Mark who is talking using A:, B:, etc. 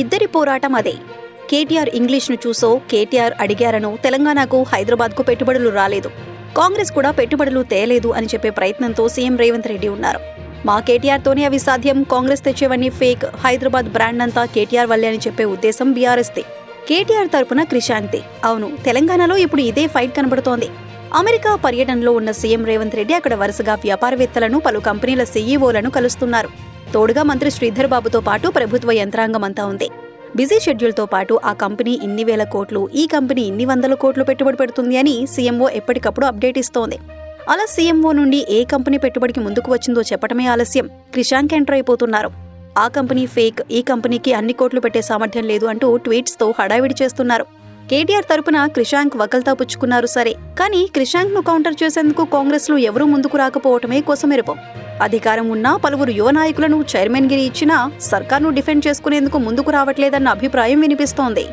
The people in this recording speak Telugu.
A: ఇద్దరి పోరాటం అదే. కేటీఆర్ ఇంగ్లీష్ను చూసో కేటీఆర్ అడిగారనో తెలంగాణకు హైదరాబాద్కు పెట్టుబడులు రాలేదు. కాంగ్రెస్ కూడా పెట్టుబడులు తేలేదు అని చెప్పే ప్రయత్నంతో సీఎం రేవంత్ రెడ్డి ఉన్నారు. మా కేటీఆర్తోనే అవి సాధ్యం కాంగ్రెస్ తెచ్చేవన్నీ ఫేక్ హైదరాబాద్ బ్రాండ్ అంతా కేటీఆర్ వల్లే అని చెప్పే ఉద్దేశం బీఆర్ఎస్దే. కేటీఆర్ తరపున క్రిశాంతి అవును తెలంగాణలో ఇప్పుడు ఇదే ఫైట్ కనబడుతోంది. అమెరికా పర్యటనలో ఉన్న సీఎం రేవంత్ రెడ్డి అక్కడ వరుసగా వ్యాపారవేత్తలను పలు కంపెనీల సీఈఓలను కలుస్తున్నారు. తోడుగా మంత్రి శ్రీధర్ బాబుతో పాటు ప్రభుత్వ యంత్రాంగం అంతా ఉంది. బిజీ షెడ్యూల్తో పాటు ఆ కంపెనీ ఇన్ని వేల కోట్లు ఈ కంపెనీ ఇన్ని వందల కోట్లు పెట్టుబడి పెడుతుంది అని సీఎంఓ ఎప్పటికప్పుడు అప్డేట్ ఇస్తోంది. అలా సీఎంఓ నుండి ఏ కంపెనీ పెట్టుబడికి ముందుకు వచ్చిందో చెప్పడమే ఆలస్యం. క్రిషాంక్ ఎంటర్ అయిపోతున్నారు. ఆ కంపెనీ ఫేక్ ఈ కంపెనీకి అన్ని కోట్లు పెట్టే సామర్థ్యం లేదు అంటూ ట్వీట్స్తో హడావిడి చేస్తున్నారు. కేటీఆర్ తరపున క్రిషాంక్ వకల్తా పుచ్చుకున్నారు సరే. కానీ క్రిషాంక్ను కౌంటర్ చేసేందుకు కాంగ్రెస్లో ఎవరూ ముందుకు రాకపోవటమే కోసమెరుపం. అధికారం ఉన్నా పలువురు యువ నాయకులను చైర్మన్ గిరి ఇచ్చినా సర్కార్ను డిఫెండ్ చేసుకునేందుకు ముందుకు రావట్లేదన్న అభిప్రాయం వినిపిస్తోంది.